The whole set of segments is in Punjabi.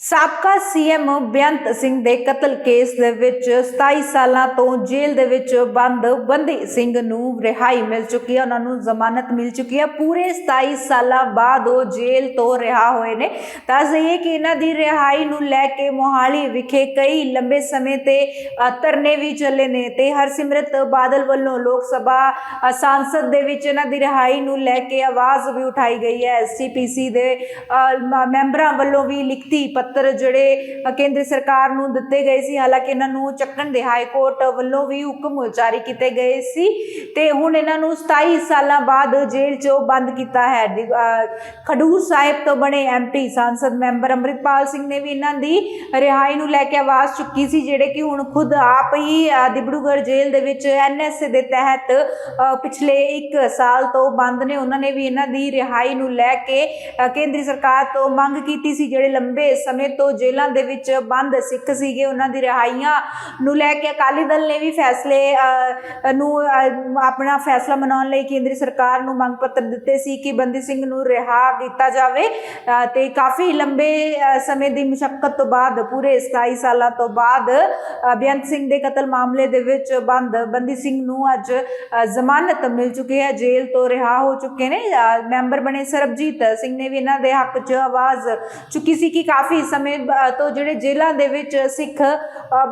ਸਾਬਕਾ ਸੀਐਮ ਬੇਅੰਤ ਸਿੰਘ ਦੇ ਕਤਲ ਕੇਸ ਦੇ ਵਿੱਚ 27 ਸਾਲਾਂ ਤੋਂ ਜੇਲ੍ਹ ਦੇ ਵਿੱਚ ਬੰਦ ਬੰਦੀ ਸਿੰਘ ਨੂੰ ਰਿਹਾਈ ਮਿਲ ਚੁੱਕੀ ਹੈ ਉਹਨਾਂ ਨੂੰ ਜ਼ਮਾਨਤ ਮਿਲ ਚੁੱਕੀ ਹੈ। ਪੂਰੇ 27 ਸਾਲਾਂ ਬਾਅਦ ਉਹ ਜੇਲ੍ਹ ਤੋਂ ਰਿਹਾ ਹੋਏ ਨੇ। ਤਾਂ ਇਹ ਕਿ ਇਹਨਾਂ ਦੀ ਰਿਹਾਈ ਨੂੰ ਲੈ ਕੇ ਮੋਹਾਲੀ ਵਿਖੇ ਕਈ ਲੰਬੇ ਸਮੇਂ ਤੇ ਅ, ਧਰਨੇ ਵੀ ਚੱਲੇ ਨੇ ਤੇ ਹਰਸਿਮਰਤ ਬਾਦਲ ਵੱਲੋਂ ਲੋਕ ਸਭਾ ਅ, ਸੰਸਦ ਦੇ ਵਿੱਚ ਇਹਨਾਂ ਦੀ ਰਿਹਾਈ ਨੂੰ ਲੈ ਕੇ ਆਵਾਜ਼ ਵੀ ਉਠਾਈ ਗਈ ਹੈ। ਐਸਜੀਪੀਸੀ ਦੇ ਅ, ਮ- ਮੈਂਬਰਾਂ ਵੱਲੋਂ ਵੀ ਲਿਖਤੀ ਪੱਤਰ ਜਿਹੜੇ ਅ, ਕੇਂਦਰ ਸਰਕਾਰ ਨੂੰ ਦਿੱਤੇ ਗਏ ਸੀ ਹਾਲਾਂਕਿ ਇਹਨਾਂ ਨੂੰ ਚੱਕਣ ਦੇ ਹਾਈ ਕੋਰਟ ਵੱਲੋਂ ਵੀ ਹੁਕਮ ਜਾਰੀ ਕੀਤੇ ਗਏ ਸੀ ਤੇ ਹੁਣ ਇਹਨਾਂ ਨੂੰ 27 ਸਾਲਾਂ ਬਾਅਦ ਜੇਲ੍ਹ 'ਚੋਂ ਬੰਦ ਕੀਤਾ ਹੈ। ਡਿ- ਖਡੂਰ ਸਾਹਿਬ ਤੋਂ ਬਣੇ ਐਮਪੀ ਸੰਸਦ ਮੈਂਬਰ ਅੰਮ੍ਰਿਤਪਾਲ ਸਿੰਘ ਨੇ ਵੀ ਇਹਨਾਂ ਦੀ ਰਿਹਾਈ ਨੂੰ ਲੈ ਕੇ ਆਵਾਜ਼ ਚੁੱਕੀ ਸੀ ਜਿਹੜੇ ਕਿ ਹੁਣ ਖੁਦ ਆਪ ਹੀ ਅ, ਜੇਲ੍ਹ ਦੇ ਵਿੱਚ ਐਨਐਸਏ ਦੇ ਤਹਿਤ ਪਿਛਲੇ 1 ਸਾਲ ਤੋਂ ਬੰਦ ਨੇ। ਉਹਨਾਂ ਨੇ ਵੀ ਇਹਨਾਂ ਦੀ ਰਿਹਾਈ ਨੂੰ ਲੈ ਕੇ ਕੇਂਦਰੀ ਸਰਕਾਰ ਤੋਂ ਮੰਗ ਕੀਤੀ ਸੀ ਜਿਹੜੇ ਲੰਬੇ ਸਮੇਂ ਤੋਂ ਜੇਲ੍ਹਾਂ ਦੇ ਵਿੱਚ ਬੰਦ ਸਿੱਖ ਸੀਗੇ ਉਹਨਾਂ ਦੀ ਰਿਹਾਈਆਂ ਨੂੰ ਲੈ ਕੇ ਅਕਾਲੀ ਦਲ ਨੇ ਵੀ ਫੈਸਲੇ ਨੂੰ ਆਪਣਾ ਫੈਸਲਾ ਮਨਾਉਣ ਲਈ ਕੇਂਦਰੀ ਸਰਕਾਰ ਨੂੰ ਮੰਗ ਪੱਤਰ ਦਿੱਤੇ ਸੀ ਕਿ ਬੰਦੀ ਸਿੰਘ ਨੂੰ ਰਿਹਾ ਕੀਤਾ ਜਾਵੇ ਤੇ ਕਾਫੀ ਲੰਬੇ ਸਮੇਂ ਦੀ ਮੁਸ਼ਕਲ ਤੋਂ ਬਾਅਦ ਪੂਰੇ 27 ਸਾਲਾਂ ਤੋਂ ਬਾਅਦ ਬੇਅੰਤ ਸਿੰਘ ਦੇ ਕਤਲ ਮਾਮਲੇ ਦੇ ਵਿੱਚ ਬੰਦ ਬੰਦੀ ਸਿੰਘ ਨੂੰ ਅੱਜ ਜ਼ਮਾਨਤ ਮਿਲ ਚੁੱਕੀ ਹੈ ਜੇਲ੍ਹ ਤੋਂ ਰਿਹਾ ਹੋ ਚੁੱਕੇ ਨੇ ਅ, ਮੈਂਬਰ ਬਣੇ ਸਰਬਜੀਤ ਸਿੰਘ ਨੇ ਵੀ ਇਹਨਾਂ ਦੇ ਹੱਕ 'ਚ ਆਵਾਜ਼ ਚੁੱਕੀ ਸੀ ਕਿ ਕਾਫੀ ਸਮੇਂ ਤੋਂ ਜਿਹੜੇ ਜੇਲ੍ਹਾਂ ਦੇ ਵਿੱਚ ਸਿੱਖ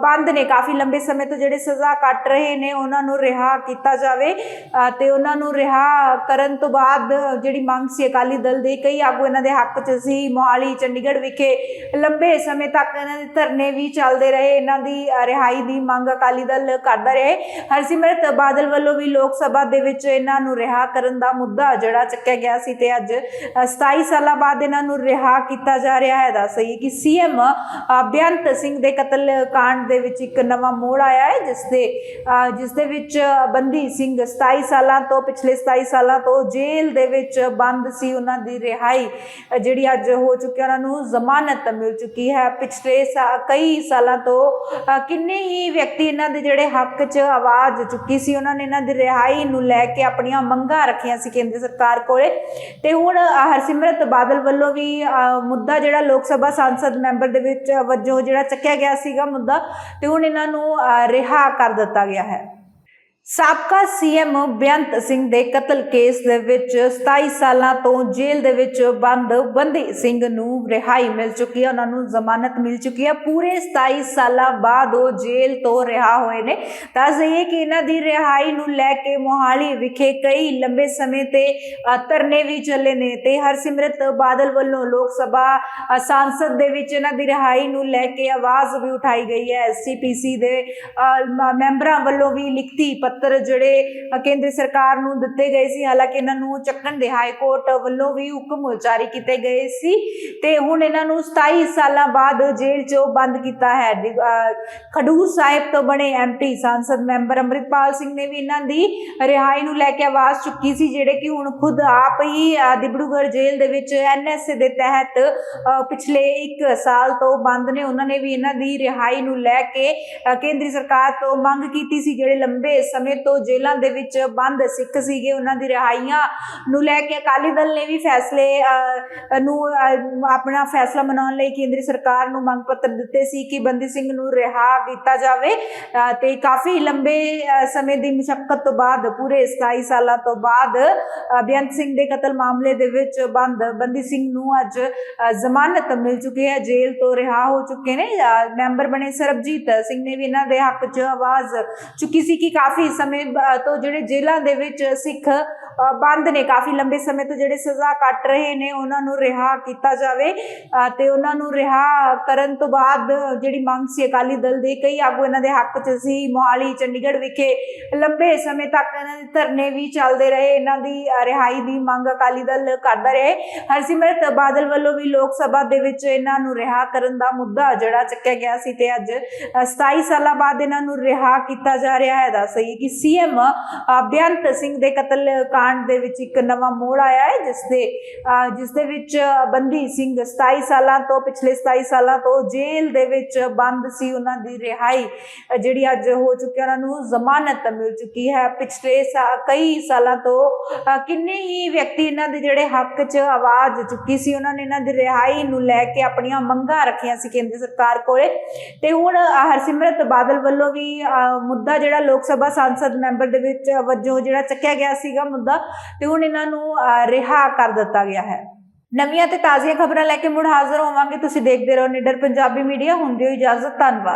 ਬੰਦ ਨੇ ਕਾਫੀ ਲੰਬੇ ਸਮੇਂ ਤੋਂ ਜਿਹੜੇ ਸਜ਼ਾ ਕੱਟ ਰਹੇ ਨੇ ਉਹਨਾਂ ਨੂੰ ਰਿਹਾ ਕੀਤਾ ਜਾਵੇ। ਤੇ ਉਹਨਾਂ ਨੂੰ ਰਿਹਾ ਕਰਨ ਤੋਂ ਬਾਅਦ ਜਿਹੜੀ ਮੰਗ ਸੀ ਅਕਾਲੀ ਦਲ ਦੇ ਕਈ ਆਗੂ ਇਹਨਾਂ ਦੇ ਹੱਕ 'ਚ ਸੀ। ਮੋਹਾਲੀ ਚੰਡੀਗੜ੍ਹ ਵਿਖੇ ਲੰਬੇ ਸਮੇਂ ਤੱਕ ਇਹਨਾਂ ਦੇ ਧਰਨੇ ਵੀ ਚੱਲਦੇ ਰਹੇ। ਇਹਨਾਂ ਦੀ ਰਿਹਾਈ ਦੀ ਮੰਗ ਅਕਾਲੀ ਦਲ ਕਰਦਾ ਰਹੇ। ਹਰਸਿਮਰਤ ਬਾਦਲ ਵੱਲੋਂ ਵੀ ਲੋਕ ਸਭਾ ਦੇ ਵਿੱਚ ਇਹਨਾਂ ਨੂੰ ਰਿਹਾ ਕਰਨ ਦਾ ਮੁੱਦਾ ਜਿਹੜਾ ਚੱਕਿਆ ਗਿਆ ਸੀ ਤੇ ਅੱਜ ਅ, 27 ਸਾਲਾਂ ਬਾਅਦ ਇਹਨਾਂ ਨੂੰ ਰਿਹਾ ਕੀਤਾ ਜਾ ਰਿਹਾ ਹੈ। ਦੱਸ ਦਈਏ ਕਿ ਸੀਐਮ ਬੇਅੰਤ ਸਿੰਘ ਦੇ ਕਤਲ ਕਾਂਡ ਦੇ ਵਿੱਚ ਇੱਕ ਨਵਾਂ ਮੋੜ ਆਇਆ ਹੈ, ਜਿਸ ਦੇ ਜਿਸ ਦੇ ਵਿੱਚ ਬੰਦੀ ਸਿੰਘ 27 ਸਾਲਾਂ ਤੋਂ, ਪਿਛਲੇ 27 ਸਾਲਾਂ ਤੋਂ ਜੇਲ੍ਹ ਦੇ ਵਿੱਚ ਬੰਦ ਸੀ ਉਹਨਾਂ ਦੀ ਰਿਹਾਈ। ਜਿਹੜੀ ਅੱਜ ਹੋ ਚੁੱਕੀ ਉਹਨਾਂ ਨੂੰ ਜ਼ਮਾਨਤ ਮਿਲ ਚੁੱਕੀ ਹੈ। ਪਿਛਲੇ ਕਈ ਸਾਲਾਂ ਤੋਂ ਕਿੰਨੇ ਹੀ ਵਿਅਕਤੀ ਇਹਨਾਂ ਦੇ ਜਿਹੜੇ ਹੱਕ 'ਚ ਆਵਾਜ਼ ਚੁੱਕੀ ਸੀ, ਉਹਨਾਂ ਨੇ ਇਹਨਾਂ ਦੀ ਰਿਹਾਈ ਨੂੰ ਲੈ ਕੇ ਆਪਣੀਆਂ ਮੰਗਾਂ ਰੱਖੀਆਂ ਸੀ ਕੇਂਦਰ ਸਰਕਾਰ ਕੋਲੇ। ਤੇ ਹੁਣ ਹਰਸਿਮਰਤ ਬਾਦਲ ਵੱਲੋਂ ਵੀ ਮੁੱਦਾ ਜਿਹੜਾ ਲੋਕ ਸਭਾ ਸੰਸਦ ਮੈਂਬਰ ਦੇ ਵਿੱਚ ਵਜੋਂ ਜਿਹੜਾ ਚੱਕਿਆ ਗਿਆ ਸੀਗਾ ਮੁੱਦਾ ਤੇ ਹੁਣ ਇਹਨਾਂ ਨੂੰ ਅ, ਰਿਹਾ ਕਰ ਦਿੱਤਾ ਗਿਆ ਹੈ। ਸਾਬਕਾ ਸੀਐਮ ਬੇਅੰਤ ਸਿੰਘ ਦੇ ਕਤਲ ਕੇਸ ਦੇ ਵਿੱਚ 27 ਸਾਲਾਂ ਤੋਂ ਜੇਲ੍ਹ ਦੇ ਵਿੱਚ ਬੰਦ ਬੰਦੀ ਸਿੰਘ ਨੂੰ ਰਿਹਾਈ ਮਿਲ ਚੁੱਕੀ ਹੈ ਉਹਨਾਂ ਨੂੰ ਜ਼ਮਾਨਤ ਮਿਲ ਚੁੱਕੀ ਹੈ। ਪੂਰੇ 27 ਸਾਲਾਂ ਬਾਅਦ ਉਹ ਜੇਲ੍ਹ ਤੋਂ ਰਿਹਾ ਹੋਏ ਨੇ। ਤਾਂ ਇਹ ਕਿ ਇਹਨਾਂ ਦੀ ਰਿਹਾਈ ਨੂੰ ਲੈ ਕੇ ਮੋਹਾਲੀ ਵਿਖੇ ਕਈ ਲੰਬੇ ਸਮੇਂ ਤੇ ਅ, ਧਰਨੇ ਵੀ ਚੱਲੇ ਨੇ ਤੇ ਹਰਸਿਮਰਤ ਬਾਦਲ ਵੱਲੋਂ ਲੋਕ ਸਭਾ ਅ, ਸੰਸਦ ਦੇ ਵਿੱਚ ਇਹਨਾਂ ਦੀ ਰਿਹਾਈ ਨੂੰ ਲੈ ਕੇ ਆਵਾਜ਼ ਵੀ ਉਠਾਈ ਗਈ ਹੈ। ਐਸਜੀਪੀਸੀ ਦੇ ਅ, ਮ- ਮੈਂਬਰਾਂ ਵੱਲੋਂ ਵੀ ਲਿਖਤੀ ਪੱਤਰ ਜਿਹੜੇ ਅ, ਕੇਂਦਰ ਸਰਕਾਰ ਨੂੰ ਦਿੱਤੇ ਗਏ ਸੀ ਹਾਲਾਂਕਿ ਇਹਨਾਂ ਨੂੰ ਚੱਕਣ ਦੇ ਹਾਈ ਕੋਰਟ ਵੱਲੋਂ ਵੀ ਹੁਕਮ ਜਾਰੀ ਕੀਤੇ ਗਏ ਸੀ ਤੇ ਹੁਣ ਇਹਨਾਂ ਨੂੰ 27 ਸਾਲਾਂ ਬਾਅਦ ਜੇਲ੍ਹ 'ਚੋਂ ਬੰਦ ਕੀਤਾ ਹੈ। ਖਡੂਰ ਸਾਹਿਬ ਤੋਂ ਬਣੇ ਐਮਪੀ ਸੰਸਦ ਮੈਂਬਰ ਅੰਮ੍ਰਿਤਪਾਲ ਸਿੰਘ ਨੇ ਵੀ ਇਹਨਾਂ ਦੀ ਰਿਹਾਈ ਨੂੰ ਲੈ ਕੇ ਆਵਾਜ਼ ਚੁੱਕੀ ਸੀ ਜਿਹੜੇ ਕਿ ਹੁਣ ਖੁਦ ਆਪ ਹੀ ਅ, ਜੇਲ੍ਹ ਦੇ ਵਿੱਚ ਐਨਐਸਏ ਦੇ ਤਹਿਤ ਪਿਛਲੇ 1 ਸਾਲ ਤੋਂ ਬੰਦ ਨੇ। ਉਹਨਾਂ ਨੇ ਵੀ ਇਹਨਾਂ ਦੀ ਰਿਹਾਈ ਨੂੰ ਲੈ ਕੇ ਕੇਂਦਰੀ ਸਰਕਾਰ ਤੋਂ ਮੰਗ ਕੀਤੀ ਸੀ ਜਿਹੜੇ ਲੰਬੇ ਸਮੇਂ ਤੋਂ ਜੇਲ੍ਹਾਂ ਦੇ ਵਿੱਚ ਬੰਦ ਸਿੱਖ ਸੀਗੇ ਉਹਨਾਂ ਦੀ ਰਿਹਾਈਆਂ ਨੂੰ ਲੈ ਕੇ ਅਕਾਲੀ ਦਲ ਨੇ ਵੀ ਫੈਸਲੇ ਨੂੰ ਆਪਣਾ ਫੈਸਲਾ ਮਨਾਉਣ ਲਈ ਕੇਂਦਰੀ ਸਰਕਾਰ ਨੂੰ ਮੰਗ ਪੱਤਰ ਦਿੱਤੇ ਸੀ ਕਿ ਬੰਦੀ ਸਿੰਘ ਨੂੰ ਰਿਹਾ ਕੀਤਾ ਜਾਵੇ ਤੇ ਕਾਫੀ ਲੰਬੇ ਸਮੇਂ ਦੀ ਮੁਸ਼ਕਲ ਤੋਂ ਬਾਅਦ ਪੂਰੇ 27 ਸਾਲਾਂ ਤੋਂ ਬਾਅਦ ਬੇਅੰਤ ਸਿੰਘ ਦੇ ਕਤਲ ਮਾਮਲੇ ਦੇ ਵਿੱਚ ਬੰਦ ਬੰਦੀ ਸਿੰਘ ਨੂੰ ਅੱਜ ਜ਼ਮਾਨਤ ਮਿਲ ਚੁੱਕੀ ਹੈ ਜੇਲ੍ਹ ਤੋਂ ਰਿਹਾ ਹੋ ਚੁੱਕੇ ਨੇ ਅ, ਮੈਂਬਰ ਬਣੇ ਸਰਬਜੀਤ ਸਿੰਘ ਨੇ ਵੀ ਇਹਨਾਂ ਦੇ ਹੱਕ 'ਚ ਆਵਾਜ਼ ਚੁੱਕੀ ਸੀ ਕਿ ਕਾਫੀ ਸਮੇਂ ਤੋਂ ਜਿਹੜੇ ਜੇਲ੍ਹਾਂ ਦੇ ਵਿੱਚ ਸਿੱਖ ਬੰਦ ਨੇ। ਕਾਫੀ ਲੰਬੇ ਸਮੇਂ ਤੋਂ ਜਿਹੜੇ ਸਜ਼ਾ ਕੱਟ ਰਹੇ ਨੇ ਉਹਨਾਂ ਨੂੰ ਰਿਹਾ ਕੀਤਾ ਜਾਵੇ। ਅ, ਤੇ ਉਹਨਾਂ ਨੂੰ ਰਿਹਾ ਕਰਨ ਤੋਂ ਬਾਅਦ ਜਿਹੜੀ ਮੰਗ ਸੀ ਅਕਾਲੀ ਦਲ ਦੇ ਕਈ ਆਗੂ ਇਹਨਾਂ ਦੇ ਹੱਕ 'ਚ ਸੀ। ਮੋਹਾਲੀ ਚੰਡੀਗੜ੍ਹ ਵਿਖੇ ਲੰਬੇ ਸਮੇਂ ਤੱਕ ਇਹਨਾਂ ਦੇ ਧਰਨੇ ਵੀ ਚੱਲਦੇ ਰਹੇ। ਇਹਨਾਂ ਦੀ ਰਿਹਾਈ ਦੀ ਮੰਗ ਅਕਾਲੀ ਦਲ ਕਰਦਾ ਰਹੇ। ਹਰਸਿਮਰਤ ਬਾਦਲ ਵੱਲੋਂ ਵੀ ਲੋਕ ਸਭਾ ਦੇ ਵਿੱਚ ਇਹਨਾਂ ਨੂੰ ਰਿਹਾ ਕਰਨ ਦਾ ਮੁੱਦਾ ਜਿਹੜਾ ਚੱਕਿਆ ਗਿਆ ਸੀ ਤੇ ਅੱਜ ਅ, 27 ਸਾਲਾਂ ਬਾਅਦ ਇਹਨਾਂ ਨੂੰ ਰਿਹਾ ਕੀਤਾ ਜਾ ਰਿਹਾ ਹੈ। ਦੱਸ ਦਈਏ ਕਿ ਕਿ ਸੀਐਮ ਬੇਅੰਤ ਸਿੰਘ ਦੇ ਕਤਲ ਕਾਂਡ ਦੇ ਵਿੱਚ ਇੱਕ ਨਵਾਂ ਮੋੜ ਆਇਆ ਹੈ ਜਿਸ ਦੇ ਜਿਸ ਦੇ ਵਿੱਚ ਬੰਦੀ ਸਿੰਘ 27 ਸਾਲਾਂ ਤੋਂ ਪਿਛਲੇ 27 ਸਾਲਾਂ ਤੋਂ ਜੇਲ੍ਹ ਦੇ ਵਿੱਚ ਬੰਦ ਸੀ ਉਹਨਾਂ ਦੀ ਰਿਹਾਈ। ਜਿਹੜੀ ਅੱਜ ਹੋ ਚੁੱਕੀ ਹੈ, ਉਹਨਾਂ ਨੂੰ ਜ਼ਮਾਨਤ ਮਿਲ ਚੁੱਕੀ ਹੈ। ਪਿਛਲੇ ਕਈ ਸਾਲਾਂ ਤੋਂ ਕਿੰਨੇ ਹੀ ਵਿਅਕਤੀ ਇਹਨਾਂ ਦੇ ਜਿਹੜੇ ਹੱਕ 'ਚ ਆਵਾਜ਼ ਚੁੱਕੀ ਸੀ ਉਹਨਾਂ ਨੇ ਇਹਨਾਂ ਦੀ ਰਿਹਾਈ ਨੂੰ ਲੈ ਕੇ ਆਪਣੀਆਂ ਮੰਗਾਂ ਰੱਖੀਆਂ ਸੀ ਕੇਂਦਰ ਸਰਕਾਰ ਕੋਲੇ। ਤੇ ਹੁਣ ਹਰਸਿਮਰਤ ਬਾਦਲ ਵੱਲੋਂ ਵੀ ਮੁੱਦਾ ਜਿਹੜਾ ਲੋਕ ਸਭਾ ਸੰਸਦ ਮੈਂਬਰ ਦੇ ਵਿੱਚ ਵਜੋਂ ਜਿਹੜਾ ਚੱਕਿਆ ਗਿਆ ਸੀਗਾ ਮੁੱਦਾ ਤੇ ਹੁਣ ਇਹਨਾਂ ਨੂੰ ਅ, ਰਿਹਾ ਕਰ ਦਿੱਤਾ ਗਿਆ ਹੈ। ਨਵੀਆਂ ਤੇ ਤਾਜ਼ੀਆਂ ਖਬਰਾਂ ਲੈ ਕੇ ਮੁੜ ਹਾਜ਼ਰ ਹੋਵਾਂਗੇ। ਤੁਸੀਂ ਦੇਖਦੇ ਰਹੋ ਨਿਡਰ ਪੰਜਾਬੀ ਮੀਡੀਆ। ਹੁੰਦੀ ਹੋਈ ਇਜਾਜ਼ਤ। ਧੰਨਵਾਦ।